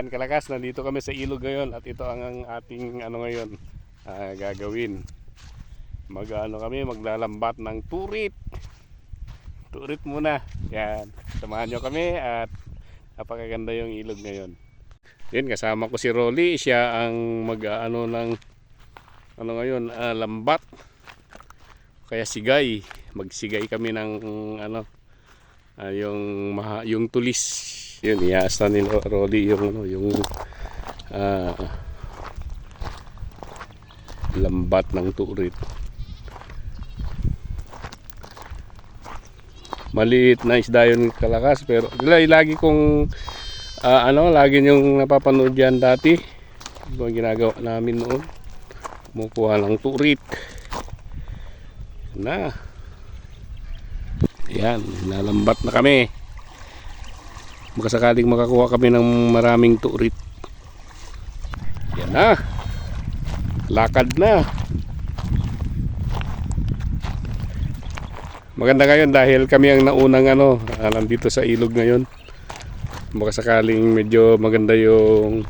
Yan kalakas, nandito kami sa ilog ngayon at ito ang, ang ating ano ngayon ah, gagawin. Mag ano kami, maglalambat ng turit. Turit muna. Yan. Samahan nyo kami at napakaganda yung ilog ngayon. Yan, kasama ko si Rolly. Siya ang mag ano ng ano ngayon, ah, lambat. Kaya sigay. Magsigay kami ng ano ah, yung maha, yung tulis. Yun, iyaasta ni Ro- Rolly yung ano, yung ah, lambat ng turit. Maliit na isda yun kalakas pero lagi, kong ah, ano, lagi yung napapanood yan dati. Ito ang ginagawa namin noon. Kumukuha ng turit. Na. Yan, nalambat na kami. Makasakaling makakuha kami ng maraming turit. Yan na. Lakad na. Maganda ngayon dahil kami ang naunang ano, ah, nandito sa ilog ngayon. Makasakaling medyo maganda yung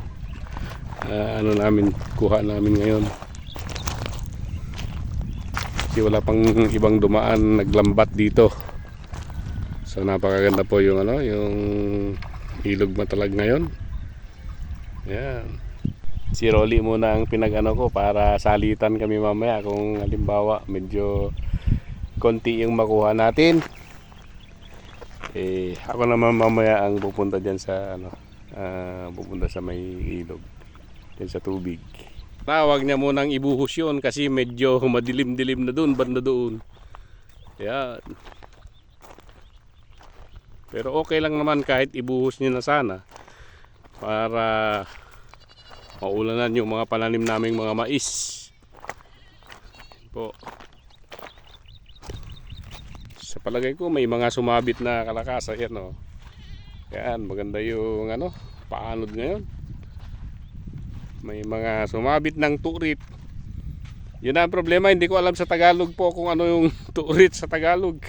ah, ano namin, kuha namin ngayon. Kasi wala pang ibang dumaan naglambat dito. So napakaganda po yung ano, yung ilog matalag ngayon. Yan. Si Rolly muna ang pinagano ko para salitan kami mamaya kung halimbawa medyo konti yung makuha natin. Eh ako naman mamaya ang pupunta diyan sa ano, ah, pupunta sa may ilog. Diyan sa tubig. Tawag niya munang ibuhos yun kasi medyo madilim-dilim na doon, banda doon. Yan. Pero okay lang naman kahit ibuhos niya na sana para maulanan yung mga pananim naming mga mais. Yan po. Sa palagay ko may mga sumabit na kalakas ayan oh. Yan, maganda yung ano, paanod ngayon. May mga sumabit ng turit. Yun ang problema, hindi ko alam sa Tagalog po kung ano yung turit sa Tagalog.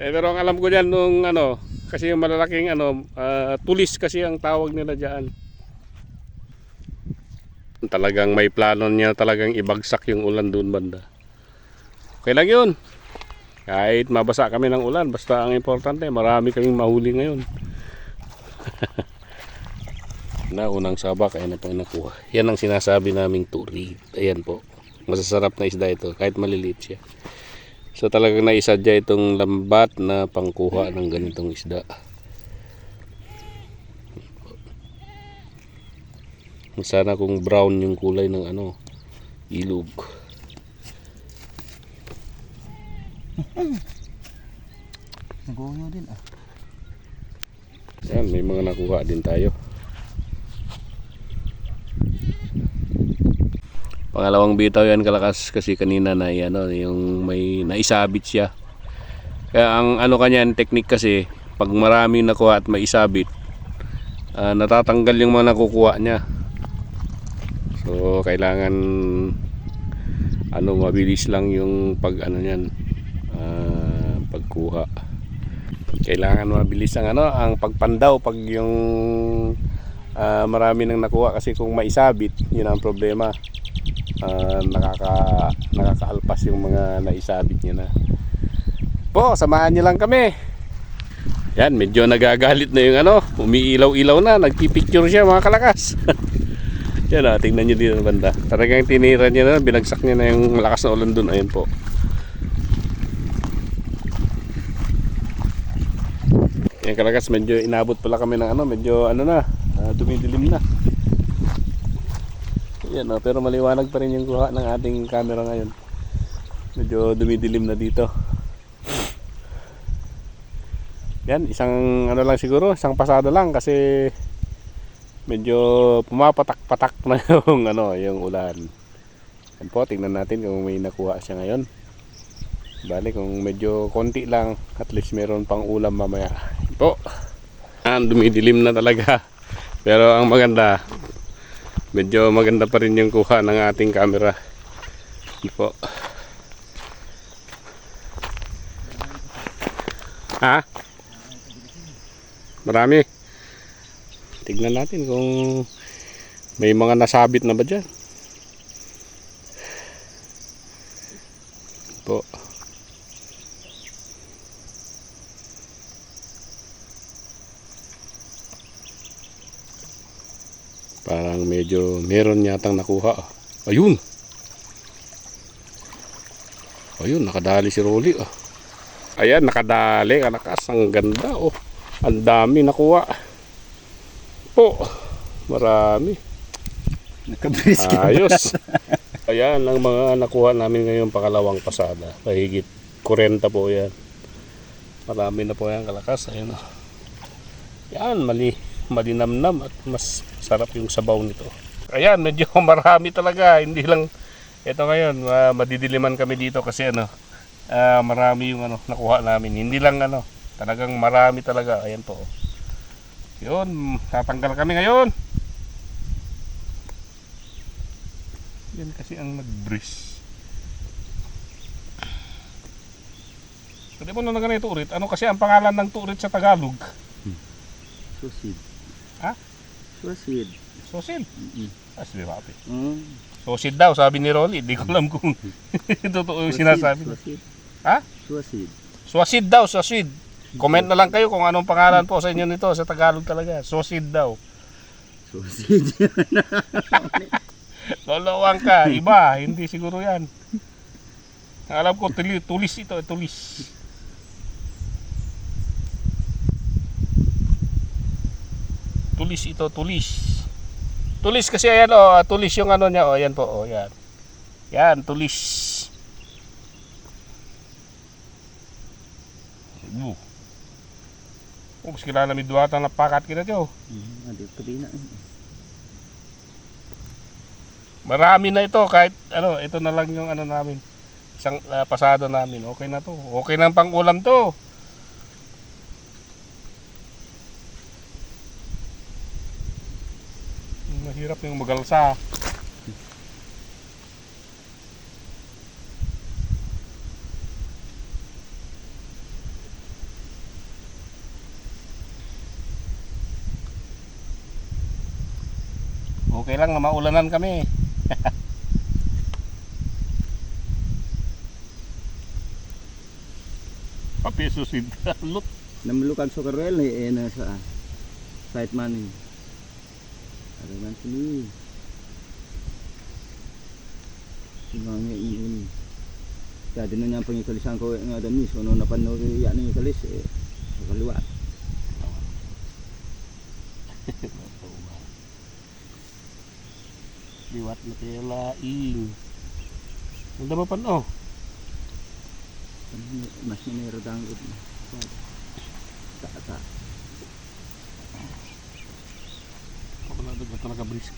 Eh, pero ang alam ko diyan nung ano, kasi yung malalaking ano, ah, tulis kasi ang tawag nila diyan. Talagang may plano niya talagang ibagsak yung ulan doon banda. Okay lang yun. Kahit mabasa kami ng ulan, basta ang importante, marami kaming mahuli ngayon. na unang sabak ay na nakuha. Yan ang sinasabi naming turid. Ayan po. Masasarap na isda ito kahit maliliit siya. So talagang naisadya itong lambat na pangkuha ng ganitong isda. Sana kung brown yung kulay ng ano, ilog. Naguyo din ah. Yan, may mga nakuha din tayo. Pangalawang bitaw yan kalakas kasi kanina na ano, yung may naisabit siya. Kaya ang ano kanyan technique kasi pag maraming nakuha at maisabit ah, natatanggal yung mga nakukuha niya. So kailangan ano mabilis lang yung pag ano niyan ah, pagkuha kailangan mabilis ang ano ang pagpandaw pag yung ah, marami nang nakuha kasi kung maisabit yun ang problema Ah, nakaka nakakaalpas yung mga naisabit niya na. Po samahan niyo lang kami. Yan medyo nagagalit na yung ano umiilaw-ilaw na nagpipicture siya mga kalakas. Yan o tingnan niyo dito banda. Talagang tinira niya na binagsak niya na yung malakas na ulan dun. Ayun po. Yan kalakas medyo inabot pala kami ng ano, medyo ano na, ah, dumidilim na. Yan oh, pero maliwanag pa rin yung kuha ng ating camera ngayon. Medyo dumidilim na dito. Yan, isang ano lang siguro, isang pasada lang kasi medyo pumapatak-patak na yung ano, yung ulan. Yan po, tingnan natin kung may nakuha siya ngayon. Bali kung medyo konti lang, at least meron pang ulam mamaya. Yan po. Yan, dumidilim na talaga. Pero ang maganda, medyo maganda pa rin yung kuha ng ating camera. Yan po. Ha? Marami. tignan natin kung may mga nasabit na ba dyan. Parang medyo meron yatang nakuha. Ayun! Ayun, nakadali si Rolly. Oh. Ayan, nakadali. Kanakas, ang ganda. Oh. Ang dami nakuha. Po, marami. Nakabris ka. Ayos. Ayan ang mga nakuha namin ngayong pangalawang pasada. Mahigit 40 po yan. Marami na po yan kalakas. Ayan o. Yan, mali, malinamnam at mas sarap yung sabaw nito. Ayan, medyo marami talaga. Hindi lang, ito ngayon, ah, madidiliman kami dito kasi ano, ah, marami yung ano, nakuha namin. Hindi lang ano, talagang marami talaga. Ayan po. Yun, tatanggal kami ngayon. Yan kasi ang nag-breeze. Pwede mo na ganito ulit. Ano kasi ang pangalan ng turit sa Tagalog? Susid. Ha? Susid. Sosid. Mm-mm. Ah, sabi ate? Mm. Sosid daw, sabi ni Rolly. Hindi ko alam kung totoo yung sinasabi. Susid. Ha? Susid. Swasid daw, Swasid. Comment na lang kayo kung anong pangalan po sa inyo nito sa Tagalog talaga. Sosid daw. Susid. Lolowang ka, iba, hindi siguro yan. Alam ko, tuli, tulis ito, tulis. Tulis ito, tulis. Tulis kasi ayan oh, ah, tulis yung ano niya, oh, ayan po, oh, yan. Yan, tulis. Uh. Oh, mas kilala mi duwata na pakat kita. Mm, din na. Marami na ito kahit ano, ito na lang yung ano namin. Isang ah, pasado namin. Okay na to. Okay na ang pang-ulam to. Mahirap yung magalsa. Okay lang na maulanan kami. Papeso si Dalot. Namulukan sa karwel eh, eh na sa site man man sini. Sinangnya iyon. Jadi na niya pangikalisan ko nga dami so no napano ya ni kalis eh. Sa kaliwa. Liwat na tayo laing. Ang dama pa no? Mas ni rodang gud. Ta ta. Ako na dagat na nakabrisk.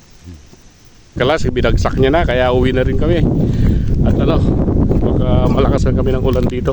Kalas, binagsak niya na, kaya uwi na rin kami. At ano, baka malakas na kami ng ulan dito.